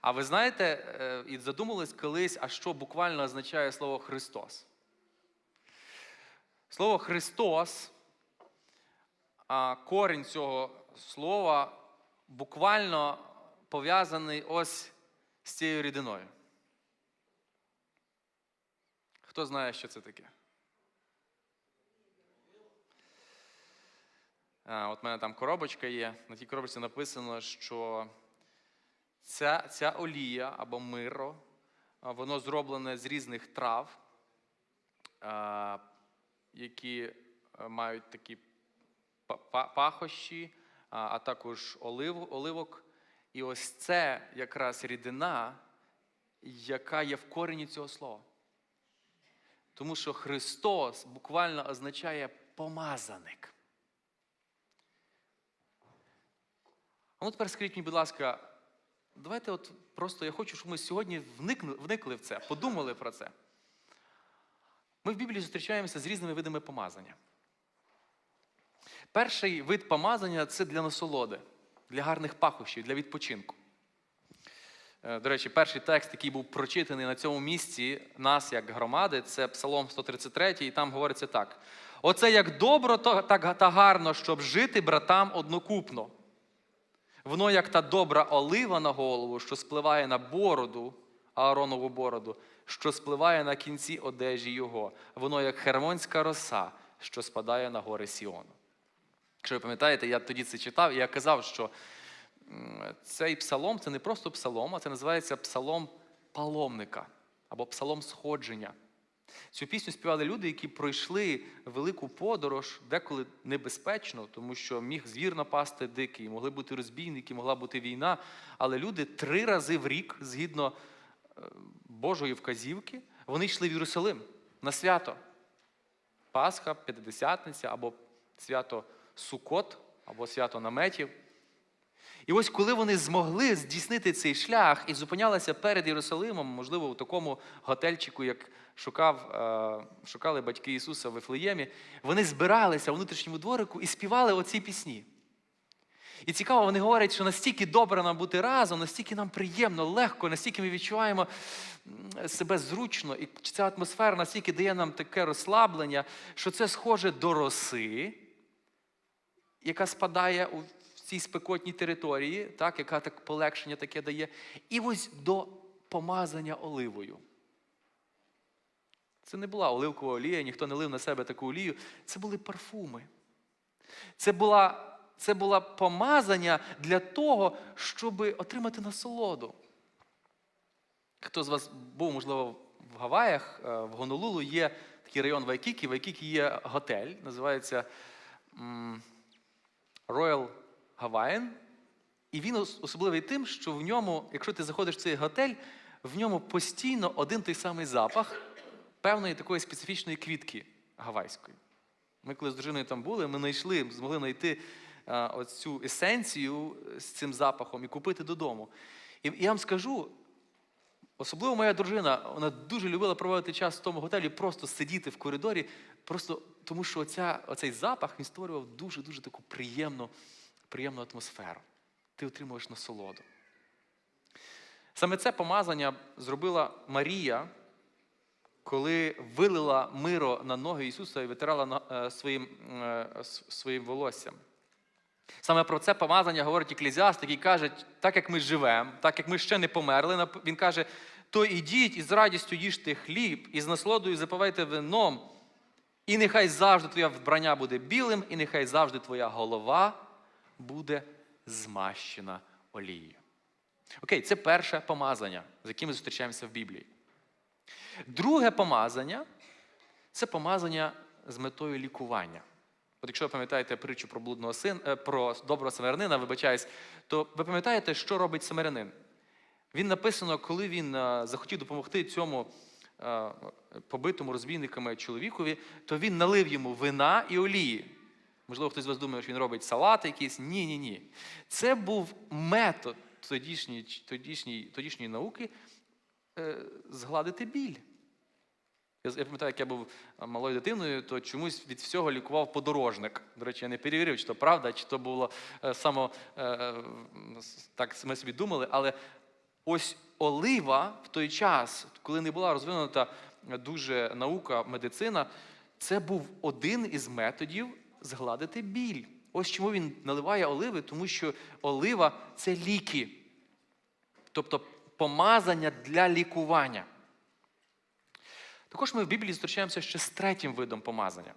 А ви знаєте, е, і задумались колись, а що буквально означає слово Христос? Слово Христос, корінь цього слова буквально пов'язаний ось з цією рідиною. Хто знає, що це таке? А, от в мене там коробочка є. На тій коробочці написано, що ця, ця олія або миро, воно зроблене з різних трав, які мають такі па- па- пахощі, а також олив, оливок. І ось це якраз рідина, яка є в корені цього слова. Тому що Христос буквально означає помазаник. А ну тепер скажіть мені, будь ласка, давайте от просто я хочу, щоб ми сьогодні вникли, вникли в це, подумали про це. Ми в Біблії зустрічаємося з різними видами помазання. Перший вид помазання це для насолоди, для гарних пахощів, для відпочинку. Е, До речі, перший текст, який був прочитаний на цьому місці, нас як громади, це Псалом 133, і там говориться так: Оце як добро так та гарно, щоб жити братам однокупно. Воно як та добра олива на голову, що спливає на бороду, Ааронову бороду, що спливає на кінці одежі його. Воно як хермонська роса, що спадає на гори Сіону. Якщо ви пам'ятаєте, я тоді це читав, і я казав, що цей псалом це не просто псалом, а це називається псалом паломника або псалом сходження. Цю пісню співали люди, які пройшли велику подорож, деколи небезпечно, тому що міг звір напасти дикий, могли бути розбійники, могла бути війна. Але люди три рази в рік, згідно е, Божої вказівки, вони йшли в Єрусалим на свято. Пасха, П'ятидесятниця або свято Сукот, або свято наметів. І ось коли вони змогли здійснити цей шлях і зупинялися перед Єрусалимом, можливо, у такому готельчику, як шукав, е, шукали батьки Ісуса в Вифлеємі, вони збиралися у внутрішньому дворику і співали оці пісні. І цікаво, вони говорять, що настільки добре нам бути разом, настільки нам приємно, легко, настільки ми відчуваємо себе зручно, і ця атмосфера настільки дає нам таке розслаблення, що це схоже до роси, яка спадає у цій спекотній території, так, яка так полегшення таке дає, і ось до помазання оливою. Це не була оливкова олія, ніхто не лив на себе таку олію. Це були парфуми. Це була, це була помазання для того, щоб отримати насолоду. Хто з вас був, можливо, в Гаваях, е, в Гонолулу є такий район Вайкікі. Вайкікі є готель, називається Royal Hawaiian. І він особливий тим, що в ньому, якщо ти заходиш в цей готель, в ньому постійно один той самий запах певної такої специфічної квітки гавайської. Ми коли з дружиною там були, ми знайшли, змогли знайти а, оцю есенцію з цим запахом і купити додому. І я вам скажу, особливо моя дружина, вона дуже любила проводити час в тому готелі, просто сидіти в коридорі, просто тому що оця, оцей запах він створював дуже-дуже таку приємну, приємну атмосферу. Ти отримуєш насолоду. Саме це помазання зробила Марія, коли вилила миро на ноги Ісуса і витирала е, своїм, е, своїм волоссям. Саме про це помазання говорить Еклезіаст, який каже, так як ми живемо, так як ми ще не померли, він каже, то ідіть і з радістю їжте хліб, і з насолодою запивайте вином, і нехай завжди твоє вбрання буде білим, і нехай завжди твоя голова буде змащена олією. Окей, це перше помазання, з яким ми зустрічаємося в Біблії. Друге помазання це помазання з метою лікування. От якщо ви пам'ятаєте притчу про блудного син, е, про доброго самарянина, вибачаюсь, то ви пам'ятаєте, що робить самарянин? Він написано, коли він е, захотів допомогти цьому е, побитому розбійниками чоловікові, то він налив йому вина і олії. Можливо, хтось з вас думає, що він робить салати якісь. Ні, ні, ні. Це був метод тодішньої, тодішньої, тодішньої науки згладити біль. Я, пам'ятаю, як я був малою дитиною, то чомусь від всього лікував подорожник. До речі, я не перевірив, чи то правда, чи то було е, само е, е, так ми собі думали, але ось олива в той час, коли не була розвинута дуже наука, медицина, це був один із методів згладити біль. Ось чому він наливає оливи, тому що олива це ліки, тобто помазання для лікування. Також ми в Біблії зустрічаємося ще з третім видом помазання.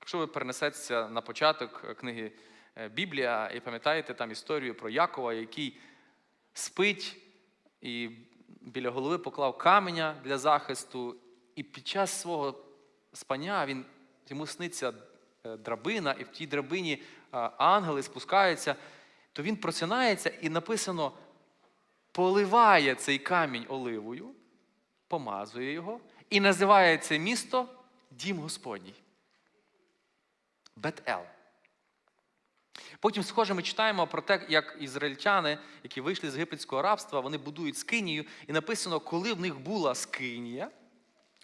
Якщо ви перенесетеся на початок книги е, Біблія і пам'ятаєте там історію про Якова, який спить і біля голови поклав каменя для захисту, і під час свого спання він, йому сниться е, драбина, і в тій драбині е, ангели спускаються, то він просинається і написано: поливає цей камінь оливою, помазує його, і називає це місто Дім Господній. Бет-Ел. Потім, схоже, ми читаємо про те, як ізраїльтяни, які вийшли з єгипетського рабства, вони будують скинію, і написано, коли в них була скинія,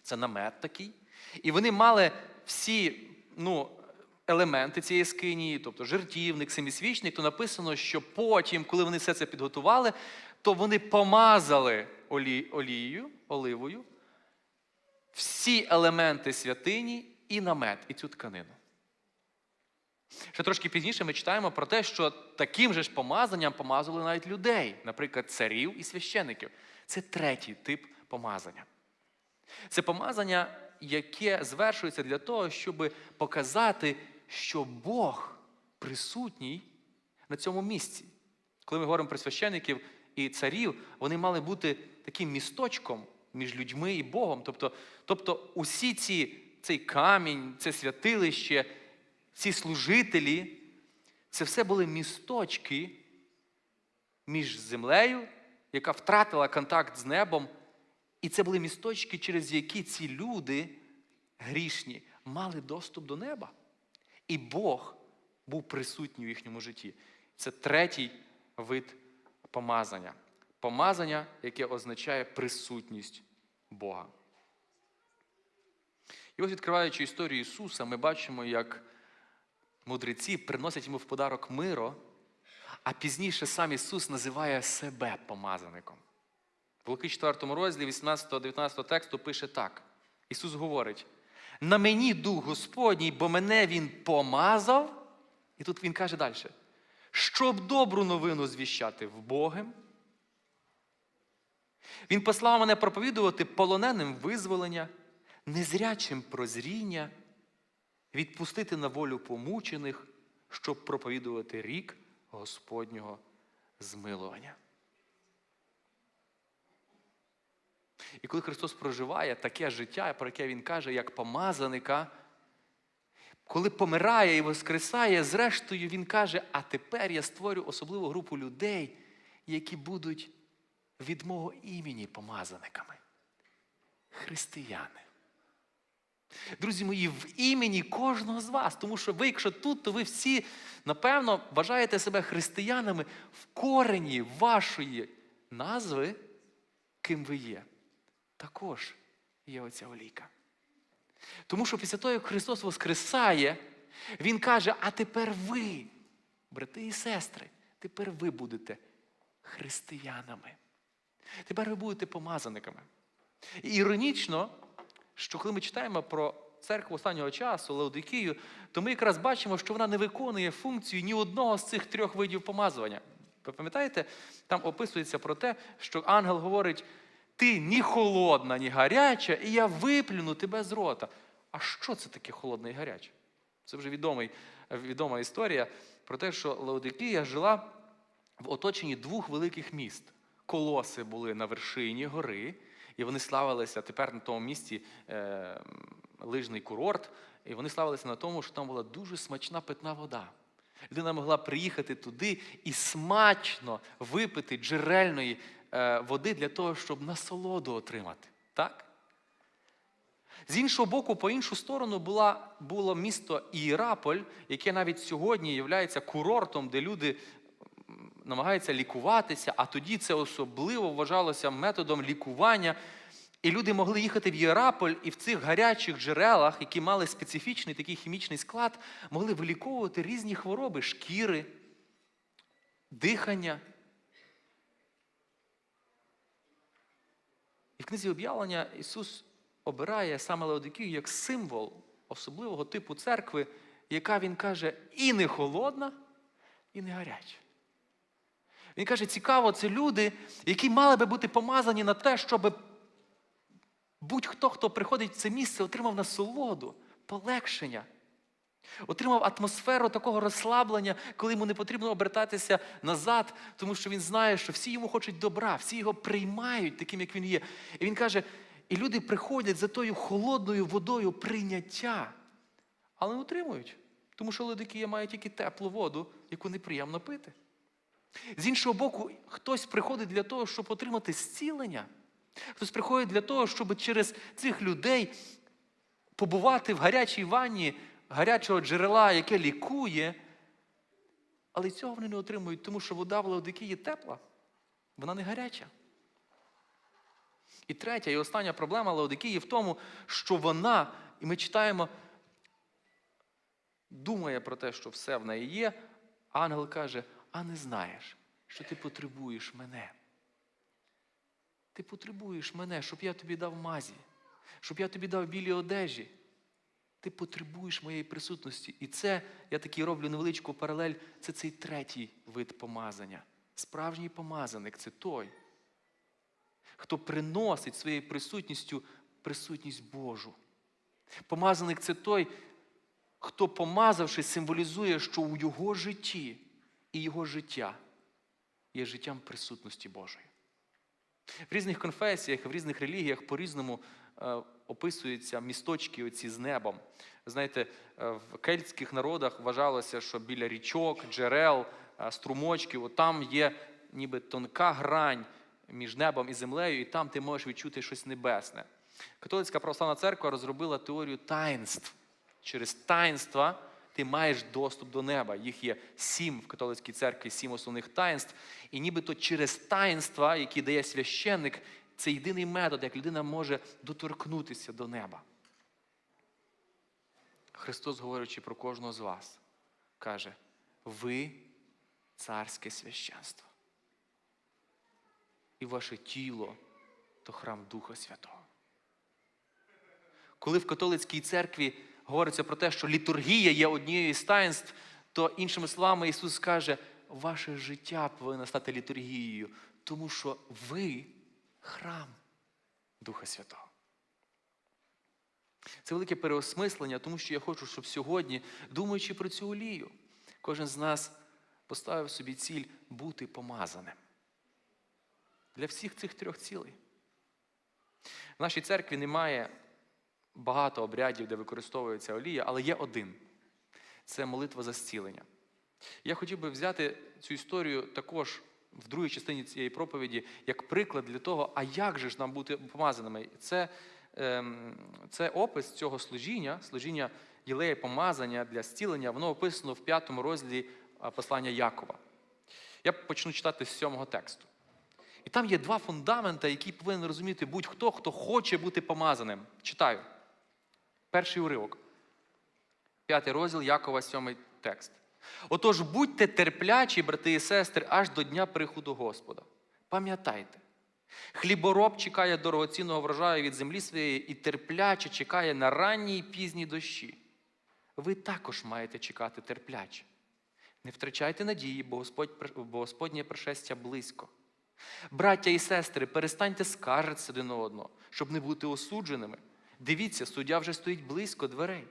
це намет такий, і вони мали всі ну, елементи цієї скинії, тобто жертівник, семисвічник, то написано, що потім, коли вони все це підготували, то вони помазали олі, олією, оливою всі елементи святині і намет, і цю тканину. Ще трошки пізніше ми читаємо про те, що таким же ж помазанням помазували навіть людей, наприклад, царів і священиків. Це третій тип помазання. Це помазання, яке звершується для того, щоб показати, що Бог присутній на цьому місці. Коли ми говоримо про священиків і царів, вони мали бути таким місточком між людьми і Богом. Тобто, тобто усі ці, цей камінь, це святилище ці служителі, це все були місточки між землею, яка втратила контакт з небом. І це були місточки, через які ці люди грішні мали доступ до неба. І Бог був присутній у їхньому житті. Це третій вид помазання. Помазання, яке означає присутність Бога. І ось відкриваючи історію Ісуса, ми бачимо, як мудреці приносять йому в подарок миро, а пізніше сам Ісус називає себе помазаником. В Луки 4 розділі 18-19 тексту пише так. Ісус говорить: на мені дух Господній, бо мене Він помазав. І тут Він каже далі, щоб добру новину звіщати в Богом. Він послав мене проповідувати полоненим визволення, незрячим прозріння відпустити на волю помучених, щоб проповідувати рік Господнього змилування. І коли Христос проживає таке життя, про яке Він каже, як помазаника, коли помирає і воскресає, зрештою Він каже, а тепер я створю особливу групу людей, які будуть від мого імені помазаниками. Християни. Друзі мої, в імені кожного з вас, тому що ви, якщо тут, то ви всі, напевно, вважаєте себе християнами в корені вашої назви, ким ви є. Також є оця олійка. Тому що після того, як Христос Воскресає, Він каже: а тепер ви, брати і сестри, тепер ви будете християнами. Тепер ви будете помазаниками. І іронічно, що коли ми читаємо про церкву останнього часу, Леодикію, то ми якраз бачимо, що вона не виконує функцію ні одного з цих трьох видів помазування. Ви пам'ятаєте, там описується про те, що ангел говорить: ти ні холодна, ні гаряча, і я виплюну тебе з рота. А що це таке холодне і гаряче? Це вже відомий, відома історія про те, що Леодикія жила в оточенні двох великих міст. Колоси були на вершині гори, і вони славилися тепер на тому місці е, лижний курорт, і вони славилися на тому, що там була дуже смачна питна вода. Людина могла приїхати туди і смачно випити джерельної води для того, щоб насолоду отримати. Так? З іншого боку, по іншу сторону була, було місто Ієраполь, яке навіть сьогодні є курортом, де люди намагаються лікуватися, а тоді це особливо вважалося методом лікування. І люди могли їхати в Єраполь і в цих гарячих джерелах, які мали специфічний такий хімічний склад, могли виліковувати різні хвороби шкіри, дихання. В книзі об'явлення Ісус обирає саме Леодикію як символ особливого типу церкви, яка він каже і не холодна, і не гаряча. Він каже, цікаво, це люди, які мали би бути помазані на те, щоб будь-хто, хто приходить в це місце, отримав насолоду, полегшення, отримав атмосферу такого розслаблення, коли йому не потрібно обертатися назад, тому що він знає, що всі йому хочуть добра, всі його приймають таким, як він є. І він каже, і люди приходять за тою холодною водою прийняття, але не отримують. Тому що Лодикія має тільки теплу воду, яку неприємно пити. З іншого боку, хтось приходить для того, щоб отримати зцілення. Хтось приходить для того, щоб через цих людей побувати в гарячій ванні гарячого джерела, яке лікує. Але цього вони не отримують, тому що вода в Лаодикії тепла, вона не гаряча. І третя і остання проблема Лаодикії в тому, що вона, і ми читаємо, думає про те, що все в неї є, а ангел каже, а не знаєш, що ти потребуєш мене. Ти потребуєш мене, щоб я тобі дав мазі, щоб я тобі дав білі одежі. Ти потребуєш моєї присутності. І це, я такий роблю невеличку паралель, це цей третій вид помазання. Справжній помазаник це той, хто приносить своєю присутністю присутність Божу. Помазаник це той, хто, помазавшись, символізує, що у його житті і його життя є життям присутності Божої. В різних конфесіях, в різних релігіях по-різному описуються місточки оці з небом. Знаєте, е, в кельтських народах вважалося, що біля річок, джерел, е, струмочків, там є ніби тонка грань між небом і землею, і там ти можеш відчути щось небесне. Католицька православна церква розробила теорію таїнств. Через таїнства ти маєш доступ до неба. Їх є сім в католицькій церкві, сім основних таїнств. І нібито через таїнства, які дає священник, це єдиний метод, як людина може доторкнутися до неба. Христос, говорячи про кожного з вас, каже: ви царське священство. І ваше тіло то храм Духа Святого. Коли в католицькій церкві говориться про те, що літургія є однією з таїнств, то іншими словами Ісус каже, ваше життя повинно стати літургією, тому що ви храм Духа Святого. Це велике переосмислення, тому що я хочу, щоб сьогодні, думаючи про цю олію, кожен з нас поставив собі ціль бути помазаним. Для всіх цих трьох цілей. В нашій церкві немає багато обрядів, де використовується олія, але є один це молитва за зцілення. Я хотів би взяти цю історію також в другій частині цієї проповіді як приклад для того, а як же ж нам бути помазаними. Це, ем, це опис цього служіння, служіння єлея помазання для зцілення, воно описано в п'ятому розділі послання Якова. Я почну читати з сьомого тексту. І там є два фундамента, які повинен розуміти будь-хто, хто хоче бути помазаним. Читаю. Перший уривок. П'ятий розділ Якова, сьомий текст. Отож, будьте терплячі, брати і сестри, аж до дня приходу Господа. Пам'ятайте, хлібороб чекає дорогоцінного врожаю від землі своєї і терпляче чекає на ранній і пізній дощі. Ви також маєте чекати терпляче. Не втрачайте надії, бо, Господь, бо Господнє пришестя близько. Браття і сестри, перестаньте скаржитися один одного, щоб не бути осудженими. Дивіться, суддя вже стоїть близько дверей.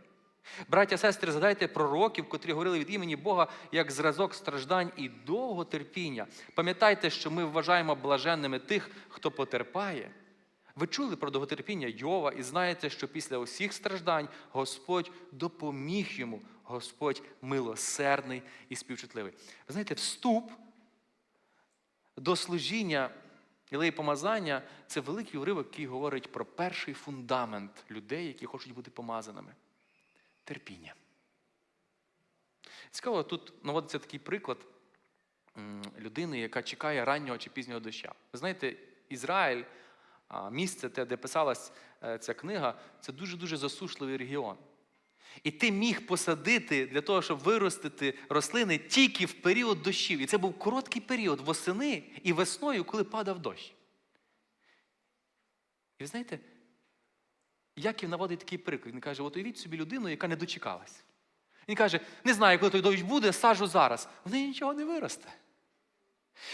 Браття, сестри, згадайте пророків, котрі говорили від імені Бога як зразок страждань і довготерпіння. Пам'ятайте, що ми вважаємо блаженними тих, хто потерпає. Ви чули про довготерпіння Йова і знаєте, що після усіх страждань Господь допоміг йому, Господь милосердний і співчутливий. Ви знаєте, вступ до служіння Ілеї помазання це великий уривок, який говорить про перший фундамент людей, які хочуть бути помазаними терпіння. Цікаво, тут наводиться такий приклад людини, яка чекає раннього чи пізнього доща. Ви знаєте, Ізраїль, місце, те, де писалась е, ця книга, це дуже-дуже засушливий регіон. І ти міг посадити для того, щоб виростити рослини тільки в період дощів. І це був короткий період восени і весною, коли падав дощ. І ви знаєте, Яків наводить такий приклад. Він каже: от уявіть собі людину, яка не дочекалась. Він каже: не знаю, коли той дощ буде, сажу зараз. В неї нічого не виросте.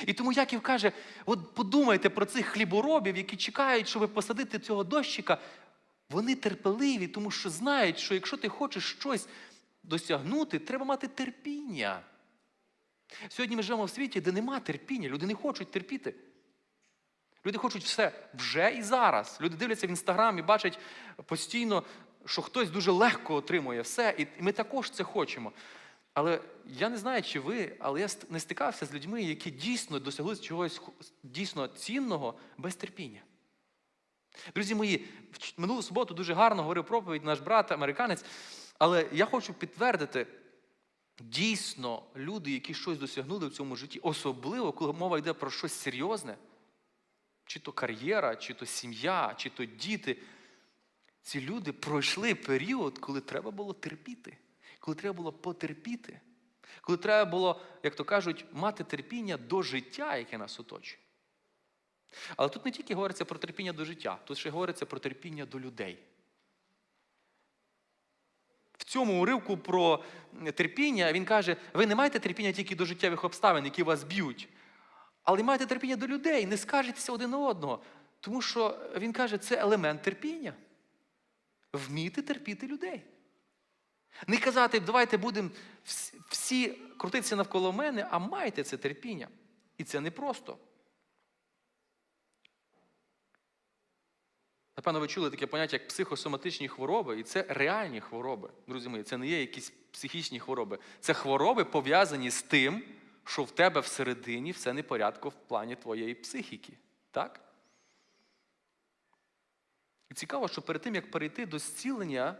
І тому Яків каже: от подумайте про цих хліборобів, які чекають, щоб посадити цього дощика. Вони терпеливі, тому що знають, що якщо ти хочеш щось досягнути, треба мати терпіння. Сьогодні ми живемо в світі, де нема терпіння, люди не хочуть терпіти. Люди хочуть все вже і зараз. Люди дивляться в інстаграм і бачать постійно, що хтось дуже легко отримує все, і ми також це хочемо. Але я не знаю, чи ви, але я не стикався з людьми, які дійсно досягли чогось дійсно цінного без терпіння. Друзі мої, в минулу суботу дуже гарно говорив проповідь наш брат, американець. Але я хочу підтвердити, дійсно, люди, які щось досягнули в цьому житті, особливо, коли мова йде про щось серйозне, чи то кар'єра, чи то сім'я, чи то діти, ці люди пройшли період, коли треба було терпіти, коли треба було потерпіти, коли треба було, як то кажуть, мати терпіння до життя, яке нас оточує. Але тут не тільки говориться про терпіння до життя, тут ще говориться про терпіння до людей. В цьому уривку про терпіння він каже: ви не маєте терпіння тільки до життєвих обставин, які вас б'ють, але маєте терпіння до людей, не скажетеся один одного. Тому що він каже, це елемент терпіння. Вміти терпіти людей. Не казати, давайте будемо всі крутитися навколо мене, а майте це терпіння. І це непросто. Напевно, ви чули таке поняття, як психосоматичні хвороби, і це реальні хвороби. Друзі мої, це не є якісь психічні хвороби. Це хвороби пов'язані з тим, що в тебе всередині все непорядку в плані твоєї психіки. Так? І цікаво, що перед тим, як перейти до зцілення,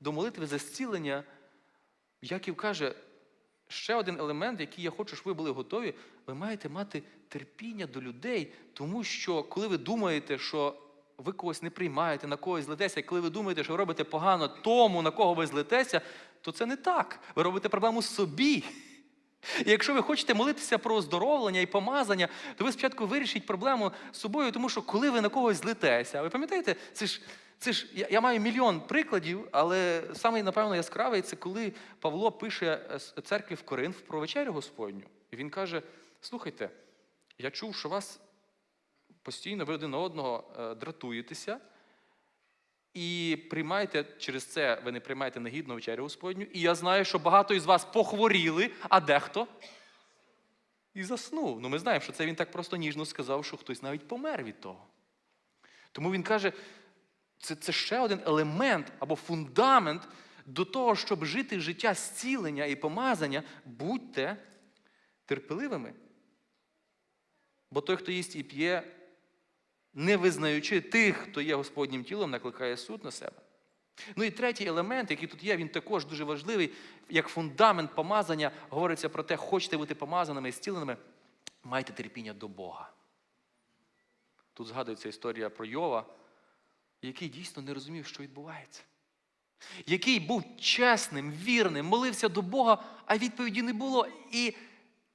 до молитви за зцілення, Яків каже, ще один елемент, який я хочу, щоб ви були готові, ви маєте мати терпіння до людей, тому що коли ви думаєте, що ви когось не приймаєте, на когось злетеся, коли ви думаєте, що ви робите погано тому, на кого ви злетеся, то це не так. Ви робите проблему собі. І якщо ви хочете молитися про оздоровлення і помазання, то ви спочатку вирішіть проблему з собою, тому що коли ви на когось злетеся, ви пам'ятаєте, це ж. Це ж я, я маю мільйон прикладів, але самий, напевно, яскравий це коли Павло пише церкві в Коринф про вечерю Господню. І він каже: слухайте, я чув, що вас постійно ви один на одного е, дратуєтеся і приймаєте через це, ви не приймаєте негідну вечерю Господню. І я знаю, що багато із вас похворіли, а дехто і заснув. Ну, ми знаємо, що це він так просто ніжно сказав, що хтось навіть помер від того. Тому він каже, це, це ще один елемент або фундамент до того, щоб жити життя зцілення і помазання, будьте терпеливими. Бо той, хто їсть і п'є, не визнаючи тих, хто є Господнім тілом, накликає суд на себе. Ну і третій елемент, який тут є, він також дуже важливий, як фундамент помазання, говориться про те, хочете бути помазаними і зціленими, майте терпіння до Бога. Тут згадується історія про Йова, який дійсно не розумів, що відбувається. Який був чесним, вірним, молився до Бога, а відповіді не було. І,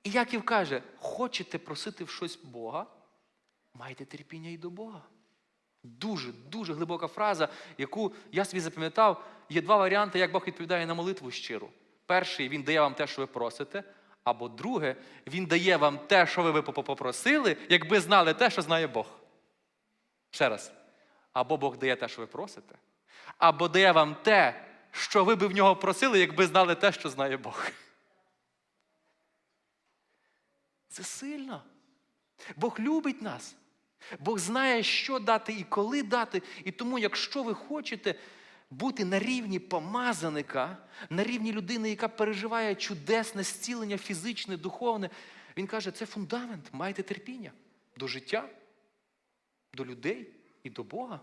Яків каже: хочете просити в щось Бога? Майте терпіння і до Бога. Дуже, дуже глибока фраза, яку я собі запам'ятав. Є два варіанти, як Бог відповідає на молитву щиру. Перший, він дає вам те, що ви просите. Або друге, він дає вам те, що ви попросили, якби знали те, що знає Бог. Ще раз. Або Бог дає те, що ви просите, або дає вам те, що ви би в нього просили, якби знали те, що знає Бог. Це сильно. Бог любить нас. Бог знає, що дати і коли дати. І тому, якщо ви хочете бути на рівні помазаника, на рівні людини, яка переживає чудесне зцілення фізичне, духовне, він каже, це фундамент, майте терпіння до життя, до людей і до Бога.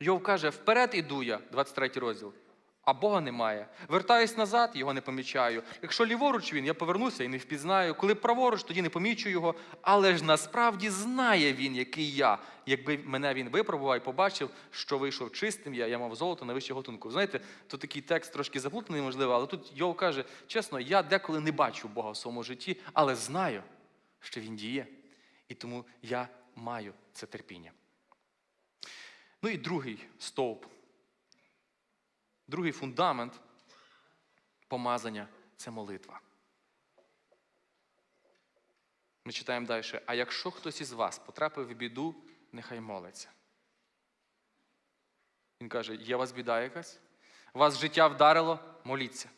Йов каже, вперед іду я, 23 розділ а Бога немає. Вертаюсь назад, його не помічаю. Якщо ліворуч він, я повернуся і не впізнаю. Коли праворуч, тоді не помічу його. Але ж насправді знає він, який я. Якби мене він випробував і побачив, що вийшов чистим, я я мав золото на вищу готунку. Знаєте, тут такий текст трошки заплутаний, можливо, але тут Йов каже, чесно, я деколи не бачу Бога в своєму житті, але знаю, що він діє. І тому я маю це терпіння. Ну і другий стовп, другий фундамент помазання це молитва. Ми читаємо далі. А якщо хтось із вас потрапив в біду, нехай молиться. Він каже: є у вас біда якась? Вас життя вдарило, моліться.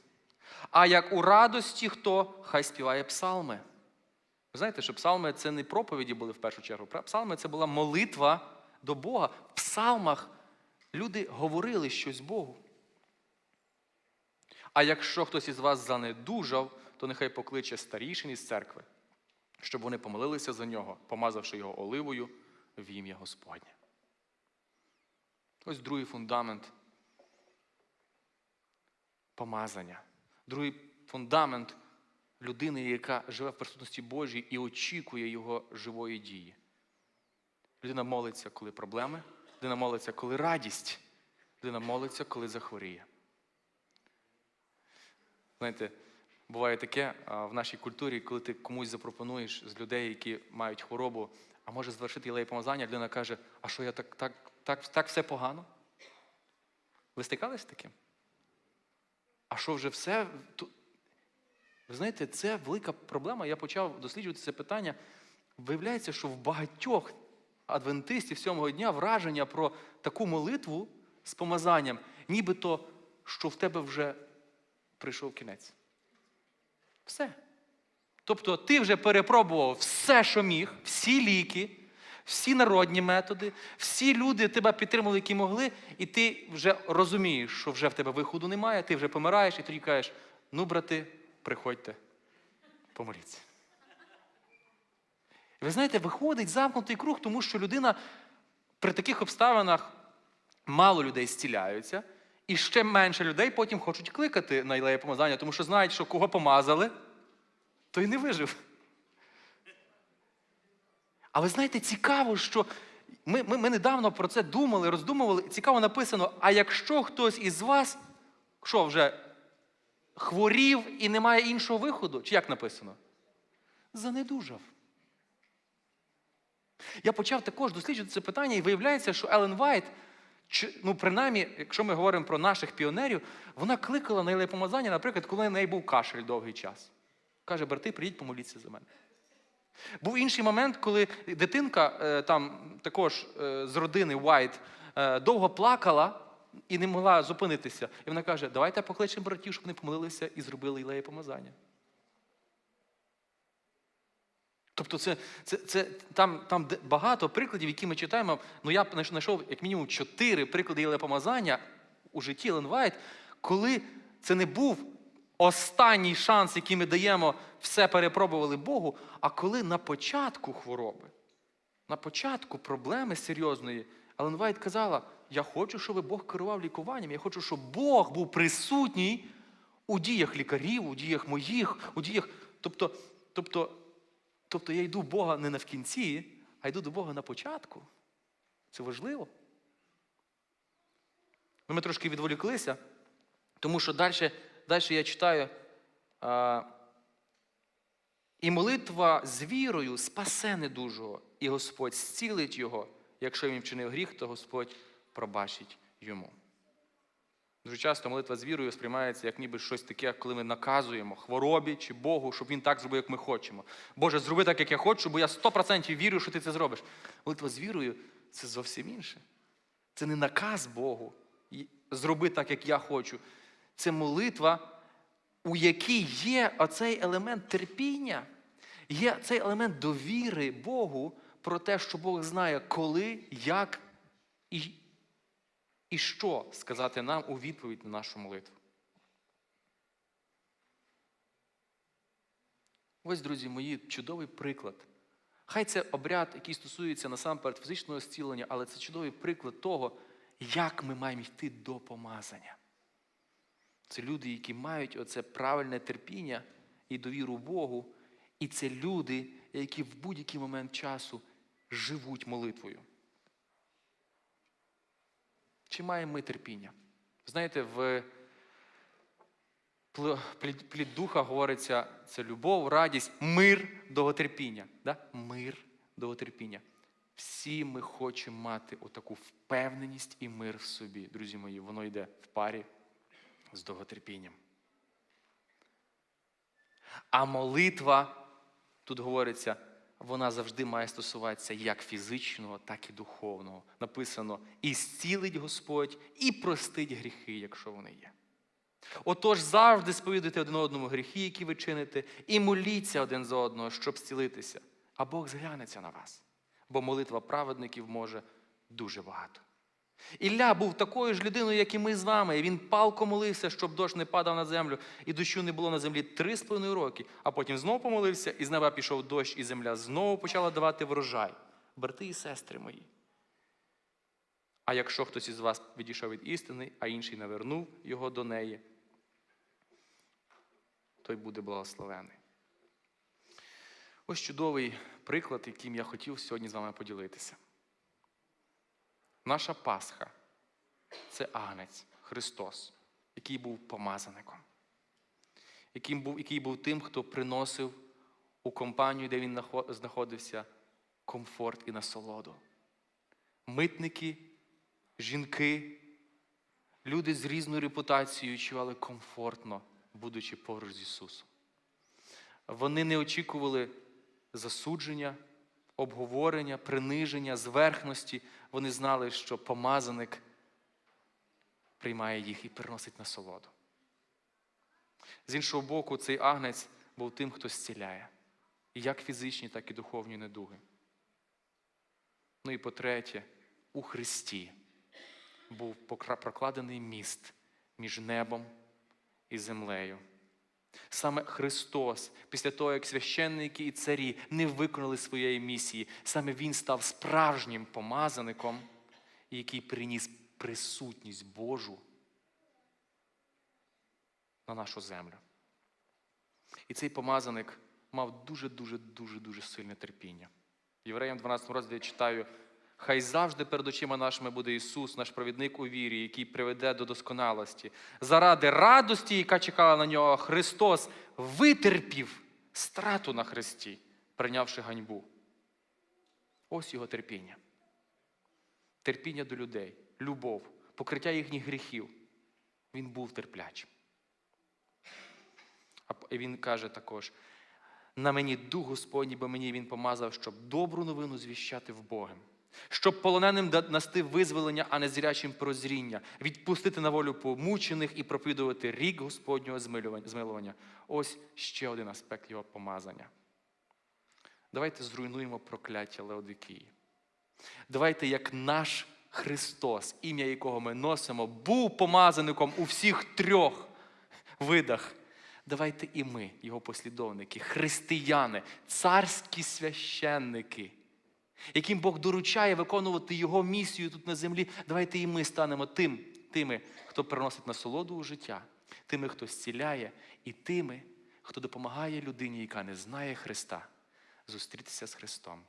А як у радості хто, хай співає псалми. Ви знаєте, що псалми це не проповіді були в першу чергу. Псалми це була молитва до Бога. В псалмах люди говорили щось Богу. А якщо хтось із вас занедужав, то нехай покличе старішин із церкви, щоб вони помолилися за нього, помазавши його оливою в ім'я Господнє. Ось другий фундамент помазання. Другий фундамент людини, яка живе в присутності Божій і очікує Його живої дії. Людина молиться, коли проблеми, людина молиться, коли радість, людина молиться, коли захворіє. Знаєте, буває таке в нашій культурі, коли ти комусь запропонуєш з людей, які мають хворобу, а може звершити єлей помазання, людина каже, а що я так, так, так, так все погано? Ви стикались з таким? А що вже все? Ви знаєте, це велика проблема. Я почав досліджувати це питання. Виявляється, що в багатьох адвентистів сьомого дня враження про таку молитву з помазанням, нібито, що в тебе вже прийшов кінець. Все. Тобто ти вже перепробував все, що міг, всі ліки, всі народні методи, всі люди тебе підтримали, які могли, і ти вже розумієш, що вже в тебе виходу немає, ти вже помираєш, і тоді кажеш: ну, брати, приходьте, помоліться. Ви знаєте, виходить замкнутий круг, тому що людина при таких обставинах мало людей зціляються, і ще менше людей потім хочуть кликати на ілеє помазання, тому що знають, що кого помазали, той не вижив. А ви знаєте, цікаво, що ми, ми, ми недавно про це думали, роздумували. Цікаво написано: а якщо хтось із вас, що вже хворів і немає іншого виходу, чи як написано? Занедужав. Я почав також досліджувати це питання, і виявляється, що Елен Вайт, ну, принаймні, якщо ми говоримо про наших піонерів, вона кликала на помазання, наприклад, коли в неї був кашель довгий час. Каже, брати, прийдіть, помоліться за мене. Був інший момент, коли дитинка е, там також е, з родини Уайт е, довго плакала і не могла зупинитися. І вона каже: давайте покличемо братів, щоб вони помолилися і зробили ілеє помазання. Тобто, це, це, це там, там багато прикладів, які ми читаємо. Ну, я знайшов як мінімум чотири приклади ілеє помазання у житті Елен Вайт, коли це не був останній шанс, який ми даємо, все перепробували Богу, а коли на початку хвороби, на початку проблеми серйозної, Елен Вайт казала: я хочу, щоб Бог керував лікуванням, я хочу, щоб Бог був присутній у діях лікарів, у діях моїх, у діях. Тобто, тобто, тобто я йду Бога не навкінці, а йду до Бога на початку. Це важливо. Ну, Ми трошки відволіклися, тому що далі, далі я читаю. А, і молитва з вірою спасе недужого, і Господь зцілить його. Якщо він вчинив гріх, то Господь пробачить йому. Дуже часто молитва з вірою сприймається як ніби щось таке, коли ми наказуємо хворобі чи Богу, щоб він так зробив, як ми хочемо. Боже, зроби так, як я хочу, бо я 100% вірю, що ти це зробиш. Молитва з вірою це зовсім інше. Це не наказ Богу. Зроби так, як я хочу. Це молитва, у якій є оцей елемент терпіння, є цей елемент довіри Богу про те, що Бог знає, коли, як і, і що сказати нам у відповідь на нашу молитву. Ось, друзі мої, чудовий приклад. Хай це обряд, який стосується насамперед фізичного зцілення, але це чудовий приклад того, як ми маємо йти до помазання. Це люди, які мають оце правильне терпіння і довіру Богу. І це люди, які в будь-який момент часу живуть молитвою. Чи маємо ми терпіння? Знаєте, в пл- плід, плід духа говориться це любов, радість, мир, довготерпіння. Да? Мир, довготерпіння. Всі ми хочемо мати отаку впевненість і мир в собі. Друзі мої, воно йде в парі з довготерпінням. А молитва, тут говориться, вона завжди має стосуватися як фізичного, так і духовного. Написано: і зцілить Господь, і простить гріхи, якщо вони є. Отож, завжди сповідуйте один одному гріхи, які ви чините, і моліться один за одного, щоб зцілитися. А Бог зглянеться на вас, бо молитва праведників може дуже багато. Ілля був такою ж людиною, як і ми з вами. І Він палко молився, щоб дощ не падав на землю, і дощу не було на землі три з половиною роки. А потім знову помолився, і з неба пішов дощ, і земля знову почала давати врожай. Брати і сестри мої. А якщо хтось із вас відійшов від істини, а інший навернув його до неї, той буде благословений. Ось чудовий приклад, яким я хотів сьогодні з вами поділитися. Наша Пасха це агнець Христос, який був помазаником, який був, який був тим, хто приносив у компанію, де він знаходився, комфорт і насолоду. Митники, жінки, люди з різною репутацією відчували комфортно, будучи поруч з Ісусом. Вони не очікували засудження, обговорення, приниження, зверхності. Вони знали, що помазаник приймає їх і приносить насолоду. З іншого боку, цей агнець був тим, хто зціляє. І як фізичні, так і духовні недуги. Ну і по-третє, у Христі був прокладений міст між небом і землею. Саме Христос, після того, як священники і царі не виконали своєї місії, саме Він став справжнім помазаником, який приніс присутність Божу на нашу землю. І цей помазаник мав дуже-дуже дуже дуже сильне терпіння. Євреям 12 розділі я читаю: Хай завжди перед очима нашими буде Ісус, наш провідник у вірі, який приведе до досконалості. Заради радості, яка чекала на нього, Христос витерпів страту на Христі, прийнявши ганьбу. Ось його терпіння. Терпіння до людей, любов, покриття їхніх гріхів. Він був терплячим. А він каже також: на мені дух Господній, бо мені він помазав, щоб добру новину звіщати в Богом, щоб полоненим насти визволення, а не зрячим прозріння, відпустити на волю помучених і проповідувати рік Господнього змилування. Ось ще один аспект його помазання. Давайте зруйнуємо прокляття Леодикії. Давайте, як наш Христос, ім'я якого ми носимо, був помазаником у всіх трьох видах. Давайте і ми, його послідовники, християни, царські священники, яким Бог доручає виконувати Його місію тут на землі. Давайте і ми станемо тим, тими, хто приносить насолоду у життя, тими, хто зціляє, і тими, хто допомагає людині, яка не знає Христа, зустрітися з Христом